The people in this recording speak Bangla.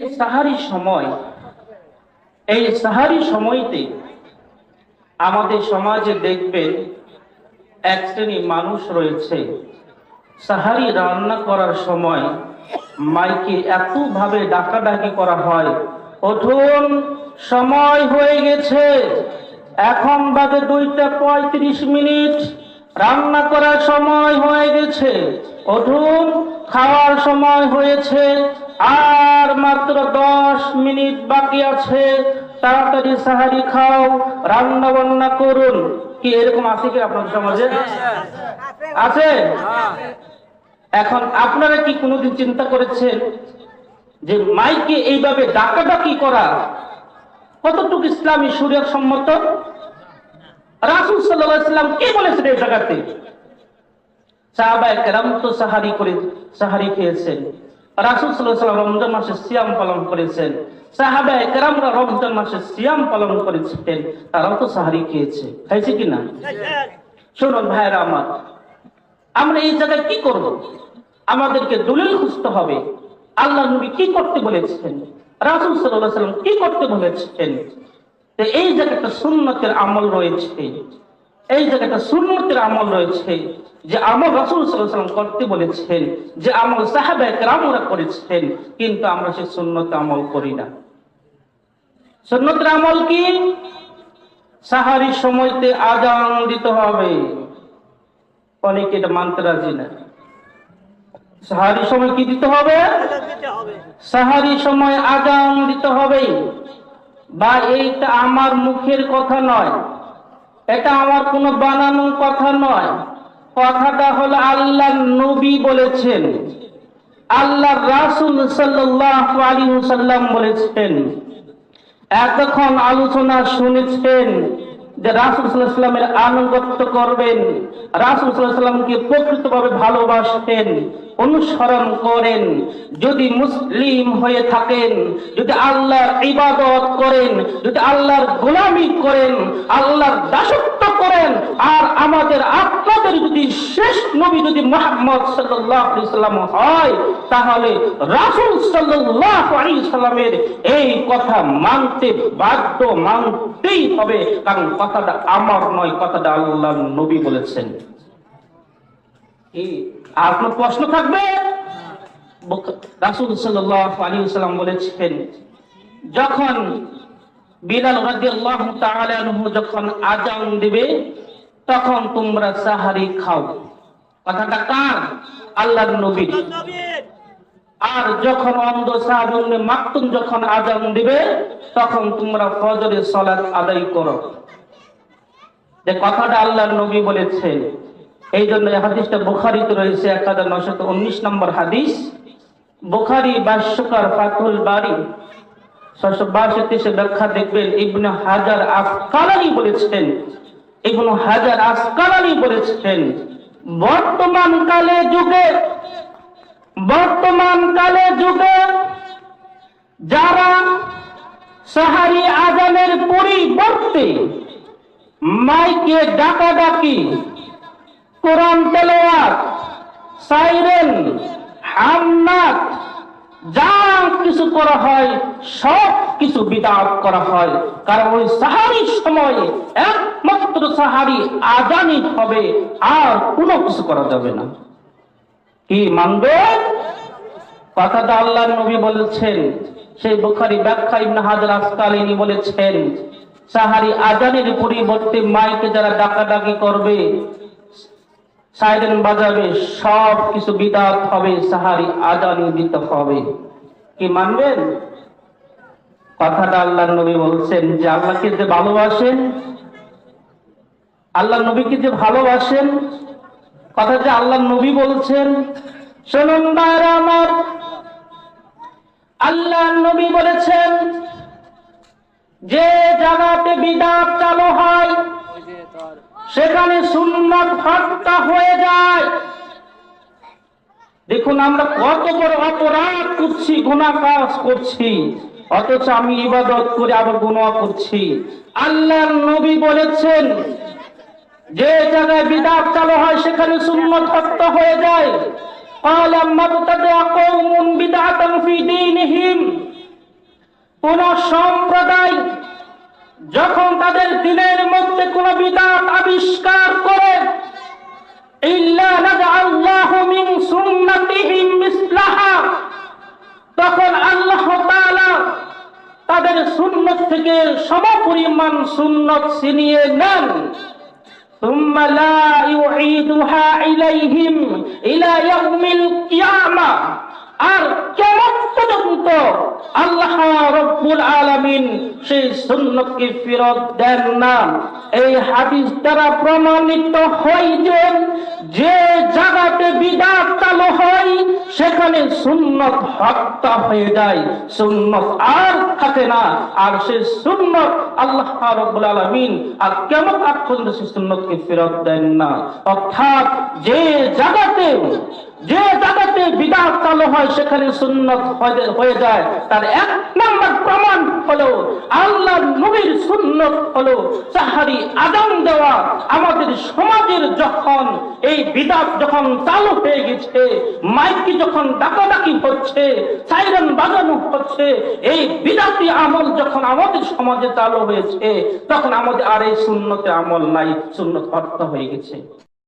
সাহারি সময়, এই সাহারি সময়তে আমাদের সমাজে দেখবেন এক শ্রেণি মানুষ রয়েছে। সাহারি রান্না করার সময় মাইকে এতভাবে ডাকাডাকি করা হয়, ওঠুন, সময় হয়ে গেছে। এখন বাজে দুইটা পঁয়ত্রিশ মিনিট। রান্না করার সময় হয়ে গেছে। উঠুন খাওয়ার সময় হয়েছে। আর মাত্র দশ মিনিট বাকি আছে তাড়াতাড়ি সাহারি খাও রান্না বান্না করুন। কি এরকম আছে কি আপনার সমাজে? আছে? এখন আপনারা কি কোনোদিন চিন্তা করেছেন যে মাইকে এইভাবে ডাকাডাকি করা কতটুকু ইসলামী সুরিয়ার সম্মত? রাসুল সাল্লাম কে বলেছেন এই জায়গাতে সাহাবা কেরাম তো সাহারি করে সাহারি খেয়েছেন। মাসে পালন করেছেন। মাসে পালন করেছিলেন। তো খেয়েছে। খাইছে আমার, আমরা এই জায়গায় কি করব? আমাদেরকে দলিল খুঁজতে হবে। আল্লাহ নবী কি করতে বলেছেন? রাসুল সাল্লাম কি করতে বলেছেন? এই জায়গাটা সুন্নতের আমল রয়েছে। এই জায়গাটা সুন্নতের আমল রয়েছে, যে আমল রাসুল সাল্লাম করতে বলেছেন, যে আমল সাহাবা একরামরা করেছেন, কিন্তু আমরা সেই সুন্নত আমল করি না। সুন্নতের আমল কি? সাহারির সময়তে আজান দিতে হবে। অনেকে এটা মানতে রাজি না। সাহারি সময় কি দিতে হবে? সাহারি সময় আজান দিতে হবে। বা এইটা আমার মুখের কথা নয়। এটা আমার কোনো বানানো কথা নয়। কথাটা হলো আল্লাহ নবী বলেছেন। আল্লাহ রাসুল সাল্লাম বলেছেন। এতক্ষণ আলোচনা শুনেছেন যে রাসুল সাল্লামের আনুগত্য করবেন। রাসুল সাল্লামকে প্রকৃতভাবে ভালোবাসতেন। অনুসরণ করেন। যদি মুসলিম হয়ে থাকেন, যদি আল্লাহর ইবাদত করেন, যদি আল্লাহর গোলামি করেন, আল্লাহর দাসত্ব করেন, আর আমাদের আপনাদের যদি শেষ নবী যদি মোহাম্মদ সাল্লাম হয়, তাহলে রাসুল সাল্লামের এই কথা মানতে বাধ্য মানতেই হবে, কারণ কথাটা আমার নয়, কথাটা আল্লাহ নবী বলেছেন। আর কোনো প্রশ্ন থাকবে? রাসুল সাল্লাহ আলী সাল্লাম বলেছেন, যখন বিলাল রাদিয়াল্লাহু তাআলা যখন আজান দিবে, তখন তোমরা সাহারি খাও। কথাটা কার? আল্লাহর নবী আর যখন অন্ধ সাহাবুল মাকতুম যখন আজান দিবে, তখন তোমরা ফজরের সালাত আদায় করো। যে কথাটা আল্লাহর নবী বলেছেন এই জন্য হাদিসটা বুখারিতে রয়েছে এক হাজার নশত উনিশ নম্বর হাদিস। বুখারি ভাষ্যকার ফাতুল বাড়ি ছশো বাষট্টি সে ব্যাখ্যা দেখবেন, ইবনে হাজার আসকালানি বলেছেন। ইবনু হাজার আসকালানি বলেছেন, বর্তমান কালে যুগে, বর্তমান কালে যুগে যারা সাহারি আজানের পরিবর্তে মাইকে ডাকাডাকি কোরআন তেলাওয়াত, সাইরেন, হামনাত, যা কিছু করা হয়, সব কিছু বিদাত করা হয়। কারণ ওই সাহারির সময়ে একমাত্র সাহারি আজানি হবে, আর কোনো কিছু করা যাবে না। কি মানবে? কথাটা আল্লাহ নবী বলেছেন, সেই বুখারি ব্যাখ্যা ইবনে হাজার আসকালিনী বলেছেন সাহারি আজানের পরিবর্তে মাইকে যারা ডাকাডাকি করবে সাইরেন বাজাবে, সব কিছু বিদাত হবে, সাহারি আজানি দিতে হবে। কি মানবেন? কথাটা আল্লাহ নবী বলছেন যে আল্লাহকে যে ভালোবাসেন, আল্লাহ নবীকে যে ভালোবাসেন, কথা যে আল্লাহ নবী বলছেন, শুনুন আমার, আল্লাহ নবী বলেছেন, যে জায়গাতে বিদাত চালু হয় সেখানে সুন্নত হত্যা হয়ে যায় দেখুন আমরা কত বড় অপরাধ করছি গুণা কাজ করছি অথচ আমি ইবাদত করে আবার গুণা করছি আল্লাহ নবী বলেছেন যে জায়গায় বিদাত চালু হয় সেখানে সুন্নত হত্যা হয়ে যায় قال ما ابتدع قوم بدعة في دينهم কোন সম্প্রদায় যখন তাদের দিনের মধ্যে কোন বিদাত আবিষ্কার করে ইল্লা নাজআল্লাহু মিন সুন্নাতিহিম মিসলাহা তখন আল্লাহ তাআলা তাদের সুন্নত থেকে সমপরিমাণ সুন্নত ছিনিয়ে নেন ثم لا يعيدها إليهم إلى يوم القيامة আর কেমন পর্যন্ত আল্লাহ রব্বুল আলামিন সেই সুন্নতকে ফেরত দেন না। এই হাদিস দ্বারা প্রমাণিত হয় যে যে জায়গাতে বিদাত চালু হয়, সেখানে সুন্নত হত্যা হয়ে যায়। সুন্নত আর থাকে না। আর সেই সুন্নত আল্লাহ রব্বুল আলামিন আর কেমন পর্যন্ত সেই সুন্নতকে ফেরত দেন না। অর্থাৎ যে জায়গাতে যে জায়গাতে বিদাত চালু হয়, সেখানে সুন্নত হয়ে- যায়। তার এক নম্বর প্রমাণ হলো আল্লাহ নবীর সুন্নত হলো সাহারি আদান দেওয়া। আমাদের সমাজের যখন এই বিদাত যখন চালু হয়ে গেছে, মাইকি যখন ডাকাডাকি হচ্ছে, সাইরেন বাজানো হচ্ছে, এই বিদাতি আমল যখন আমাদের সমাজে চালু হয়েছে, তখন আমাদের আর এই সুন্নতে আমল নাই, সুন্নত অর্থ হয়ে গেছে।